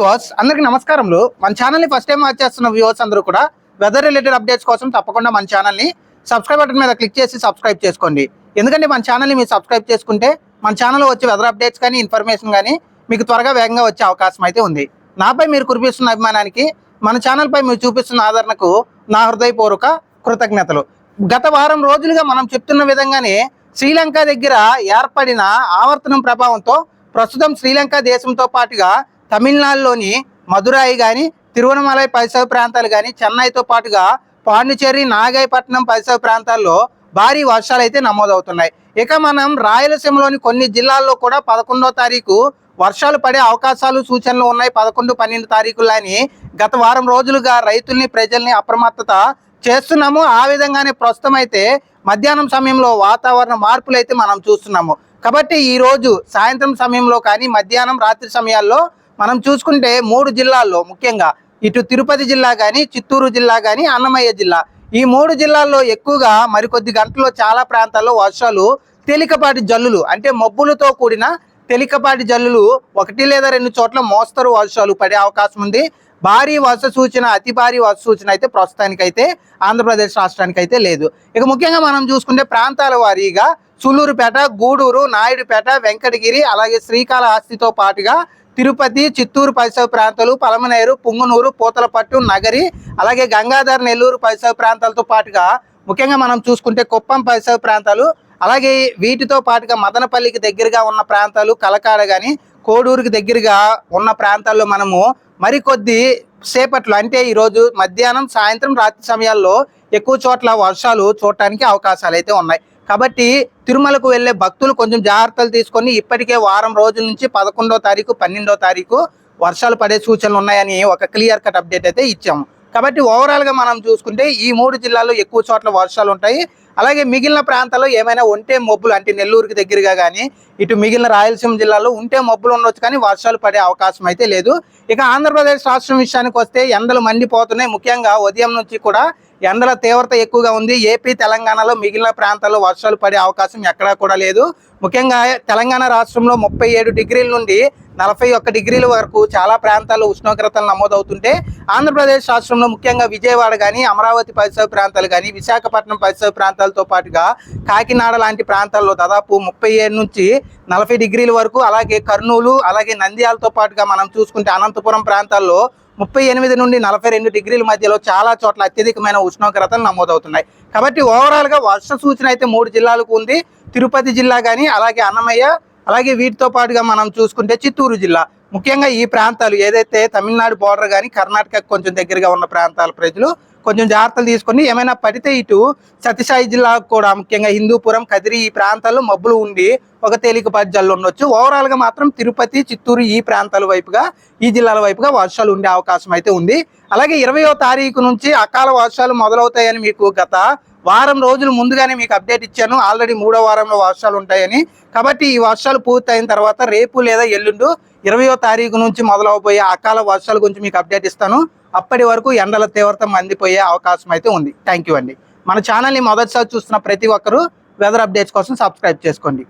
Viewers అందరికి నమస్కారములు. మన ఛానల్ని ఫస్ట్ టైం వాచ్ చేస్తున్న వ్యూవర్స్ అందరూ కూడా వెదర్ రిలేటెడ్ అప్డేట్స్ కోసం తప్పకుండా మన ఛానల్ని సబ్స్క్రైబ్ బటన్ మీద క్లిక్ చేసి సబ్స్క్రైబ్ చేసుకోండి. ఎందుకంటే మన ఛానల్ని మీరు సబ్స్క్రైబ్ చేసుకుంటే మన ఛానల్లో వచ్చే వెదర్ అప్డేట్స్ కానీ ఇన్ఫర్మేషన్ కానీ మీకు త్వరగా వేగంగా వచ్చే అవకాశం అయితే ఉంది. నాపై మీరు కురిపిస్తున్న అభిమానానికి మన ఛానల్పై మీరు చూపిస్తున్న ఆదరణకు నా హృదయపూర్వక కృతజ్ఞతలు. గత వారం రోజులుగా మనం చెప్తున్న విధంగానే శ్రీలంక దగ్గర ఏర్పడిన ఆవర్తనం ప్రభావంతో ప్రస్తుతం శ్రీలంక దేశంతో పాటుగా తమిళనాడులోని మదురాయి కానీ తిరువనమలై పరిసర ప్రాంతాలు కానీ చెన్నైతో పాటుగా పాండిచేరి నాగైపట్నం పరిసర ప్రాంతాల్లో భారీ వర్షాలు అయితే నమోదవుతున్నాయి. ఇక మనం రాయలసీమలోని కొన్ని జిల్లాల్లో కూడా పదకొండో తారీఖు వర్షాలు పడే అవకాశాలు సూచనలు ఉన్నాయి. పదకొండు పన్నెండు తారీఖులని గత వారం రోజులుగా రైతుల్ని ప్రజల్ని అప్రమత్తత చేస్తున్నాము. ఆ విధంగానే ప్రస్తుతం అయితే మధ్యాహ్నం సమయంలో వాతావరణ మార్పులు అయితే మనం చూస్తున్నాము. కాబట్టి ఈరోజు సాయంత్రం సమయంలో కానీ మధ్యాహ్నం రాత్రి సమయాల్లో మనం చూసుకుంటే మూడు జిల్లాల్లో ముఖ్యంగా ఇటు తిరుపతి జిల్లా కానీ చిత్తూరు జిల్లా కానీ అన్నమయ్య జిల్లా. ఈ మూడు జిల్లాల్లో ఎక్కువగా మరికొద్ది గంటల్లో చాలా ప్రాంతాల్లో వర్షాలు తేలికపాటి జల్లులు అంటే మబ్బులతో కూడిన తేలికపాటి జల్లులు ఒకటి లేదా రెండు చోట్ల మోస్తరు వర్షాలు పడే అవకాశం ఉంది. భారీ వర్ష సూచన అతి భారీ వర్ష సూచన అయితే ప్రస్తుతానికైతే ఆంధ్రప్రదేశ్ రాష్ట్రానికి అయితే లేదు. ఇక ముఖ్యంగా మనం చూసుకుంటే ప్రాంతాల వారీగా సులూరుపేట గూడూరు నాయుడుపేట వెంకటగిరి అలాగే శ్రీకాళహస్తితో పాటుగా తిరుపతి చిత్తూరు పరిసర ప్రాంతాలు పలమనేరు పుంగునూరు పూతలపట్టు నగరి అలాగే గంగాధర్ నెల్లూరు పరిసర ప్రాంతాలతో పాటుగా ముఖ్యంగా మనం చూసుకుంటే కుప్పం పరిసర ప్రాంతాలు అలాగే వీటితో పాటుగా మదనపల్లికి దగ్గరగా ఉన్న ప్రాంతాలు కలకాడ కానీ కోడూరుకి దగ్గరగా ఉన్న ప్రాంతాల్లో మనము మరికొద్ది సేపట్లో అంటే ఈరోజు మధ్యాహ్నం సాయంత్రం రాత్రి సమయాల్లో ఎక్కువ చోట్ల వర్షాలు చూడటానికి అవకాశాలు అయితే ఉన్నాయి. కాబట్టి తిరుమలకు వెళ్ళే భక్తులు కొంచెం జాగ్రత్తలు తీసుకొని ఇప్పటికే వారం రోజుల నుంచి పదకొండో తారీఖు పన్నెండో తారీఖు వర్షాలు పడే సూచనలు ఉన్నాయని ఒక క్లియర్ కట్ అప్డేట్ అయితే ఇచ్చాము. కాబట్టి ఓవరాల్గా మనం చూసుకుంటే ఈ మూడు జిల్లాల్లో ఎక్కువ చోట్ల వర్షాలు ఉంటాయి. అలాగే మిగిలిన ప్రాంతాల్లో ఏమైనా ఉంటే మబ్బులు అంటే నెల్లూరుకి దగ్గరగా కానీ ఇటు మిగిలిన రాయలసీమ జిల్లాలో ఉంటే మబ్బులు ఉండొచ్చు కానీ వర్షాలు పడే అవకాశం అయితే లేదు. ఇక ఆంధ్రప్రదేశ్ రాష్ట్రం విషయానికి వస్తే ఎండలు మండిపోతున్నాయి. ముఖ్యంగా ఉదయం నుంచి కూడా ఎండల తీవ్రత ఎక్కువగా ఉంది. ఏపీ తెలంగాణలో మిగిలిన ప్రాంతాల్లో వర్షాలు పడే అవకాశం ఎక్కడా కూడా లేదు. ముఖ్యంగా తెలంగాణ రాష్ట్రంలో ముప్పై ఏడు డిగ్రీల నుండి నలభై ఒక్క డిగ్రీల వరకు చాలా ప్రాంతాల్లో ఉష్ణోగ్రతలు నమోదవుతుంటే ఆంధ్రప్రదేశ్ రాష్ట్రంలో ముఖ్యంగా విజయవాడ కానీ అమరావతి పరిసర ప్రాంతాలు కానీ విశాఖపట్నం పరిసర ప్రాంతాలతో పాటుగా కాకినాడ లాంటి ప్రాంతాల్లో దాదాపు ముప్పై ఏడు నుంచి నలభై డిగ్రీల వరకు అలాగే కర్నూలు అలాగే నంద్యాలతో పాటుగా మనం చూసుకుంటే అనంతపురం ప్రాంతాల్లో ముప్పై ఎనిమిది నుండి నలభై రెండు డిగ్రీల మధ్యలో చాలా చోట్ల అత్యధికమైన ఉష్ణోగ్రతలు నమోదవుతున్నాయి. కాబట్టి ఓవరాల్గా వర్ష సూచన అయితే మూడు జిల్లాలకు ఉంది. తిరుపతి జిల్లా కానీ అలాగే అన్నమయ్య అలాగే వీటితో పాటుగా మనం చూసుకుంటే చిత్తూరు జిల్లా. ముఖ్యంగా ఈ ప్రాంతాలు ఏదైతే తమిళనాడు బోర్డర్ కానీ కర్ణాటక కొంచెం దగ్గరగా ఉన్న ప్రాంతాల ప్రజలు కొంచెం జాగ్రత్తలు తీసుకొని ఏమైనా పడితే ఇటు సత్యసాయి జిల్లాకు కూడా ముఖ్యంగా హిందూపురం కదిరి ఈ ప్రాంతాల్లో మబ్బులు ఉండి ఒక తేలికపాటి జల్లు ఉండొచ్చు. ఓవరాల్గా మాత్రం తిరుపతి చిత్తూరు ఈ ప్రాంతాల వైపుగా ఈ జిల్లాల వైపుగా వర్షాలు ఉండే అవకాశం అయితే ఉంది. అలాగే ఇరవయో తారీఖు నుంచి అకాల వర్షాలు మొదలవుతాయని మీకు గత వారం రోజులు ముందుగానే మీకు అప్డేట్ ఇచ్చాను. ఆల్రెడీ మూడో వారంలో వర్షాలు ఉంటాయని. కాబట్టి ఈ వర్షాలు పూర్తయిన తర్వాత రేపు లేదా ఎల్లుండు ఇరవయో తారీఖు నుంచి మొదలవబోయే అకాల వర్షాల గురించి మీకు అప్డేట్ ఇస్తాను. అప్పటి వరకు ఎండల తీవ్రత మందిపోయే అవకాశం అయితే ఉంది. థ్యాంక్ యూ అండి. మన ఛానల్ని మొదటిసారి చూస్తున్న ప్రతి ఒక్కరూ వెదర్ అప్డేట్స్ కోసం సబ్స్క్రైబ్ చేసుకోండి.